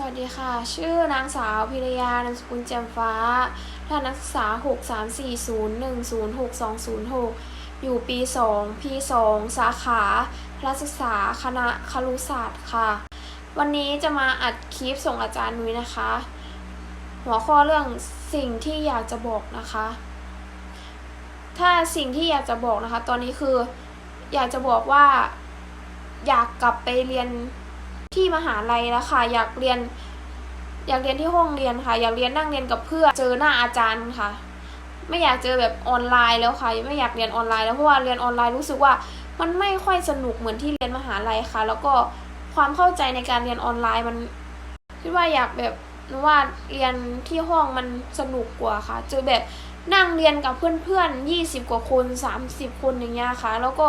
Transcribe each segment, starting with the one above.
สวัสดีค่ะ ชื่อนางสาวพิรยานามสกุลแจ่มฟ้าท่านนักศึกษา 6 3 4 0 1 0 6 2 0 6อยู่ปี2ปี2สาขาพละศึกษาคณะครุศาสตร์ค่ะ วันนี้จะมาอัดคลิปส่งอาจารย์นุ้ยนะคะ หัวข้อเรื่องสิ่งที่อยากจะบอกนะคะ ถ้าสิ่งที่อยากจะบอกนะคะ ตอนนี้คืออยากจะบอกว่า อยากกลับไปเรียน ที่มหาลัยแล้วค่ะอยากเรียน อยากเรียนที่ห้องเรียนค่ะ อยากเรียนนั่งเรียนกับเพื่อนเจอหน้าอาจารย์ค่ะ ไม่อยากเจอแบบออนไลน์แล้วค่ะไม่อยากเรียนออนไลน์แล้วเพราะว่าเรียนออนไลน์รู้สึกว่ามันไม่ค่อยสนุกเหมือนที่เรียนมหาลัยค่ะ แล้วก็ความเข้าใจในการเรียนออนไลน์มันคิดว่าอยากแบบนึกว่าเรียนที่ห้องมันสนุกกว่าค่ะ เจอแบบ นั่งเรียนกับเพื่อนๆยี่สิบกว่าคนสามสิบคนอย่างเงี้ยค่ะ แล้วก็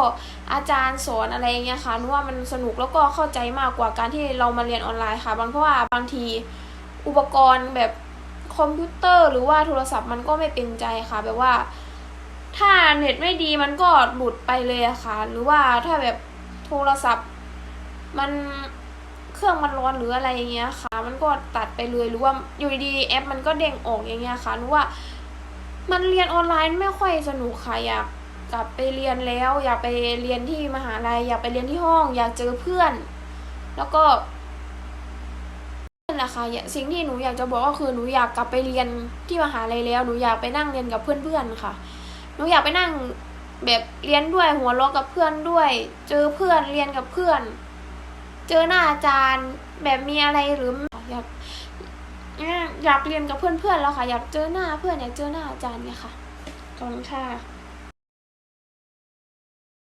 อาจารย์สอนอะไรอย่างเงี้ยค่ะนึกว่ามันสนุกแล้วก็เข้าใจมากกว่าการที่เรามาเรียนออนไลน์ค่ะ บางเพราะว่าบางทีอุปกรณ์แบบคอมพิวเตอร์ หรือว่าโทรศัพท์มันก็ไม่เป็นใจค่ะแบบว่า ถ้าเน็ตไม่ดีมันก็หลุดไปเลยอะค่ะ หรือว่าถ้าแบบโทรศัพท์มันเครื่องมันร้อนหรืออะไรอย่างเงี้ยค่ะ มันก็ตัดไปเลยหรือว่าอยู่ดีๆแอปมันก็เด้งออกอย่างเงี้ยค่ะนึกว่า มันเรียนออนไลน์ไม่ค่อยสนุกค่ะอยากกลับไปเรียนแล้ว อยากไปเรียนที่มหาลัย อยากไปเรียนที่ห้อง อยากเจอเพื่อน แล้วก็นั่นแหละค่ะสิ่งที่หนูอยากจะบอกก็คือหนูอยากกลับไปเรียนที่มหาลัยแล้วหนูอยากไปนั่งเรียนกับเพื่อนๆค่ะหนูอยากไปนั่งแบบเรียนด้วยหัวเราะกับเพื่อนด้วย เจอเพื่อนเรียนกับเพื่อน เจอหน้าอาจารย์แบบมีอะไรหรืออยาก อยากเรียนกับเพื่อนๆแล้วค่ะ อยากเจอหน้าเพื่อนอยากเจอหน้าอาจารย์เนี่ยค่ะขอบคุณค่ะ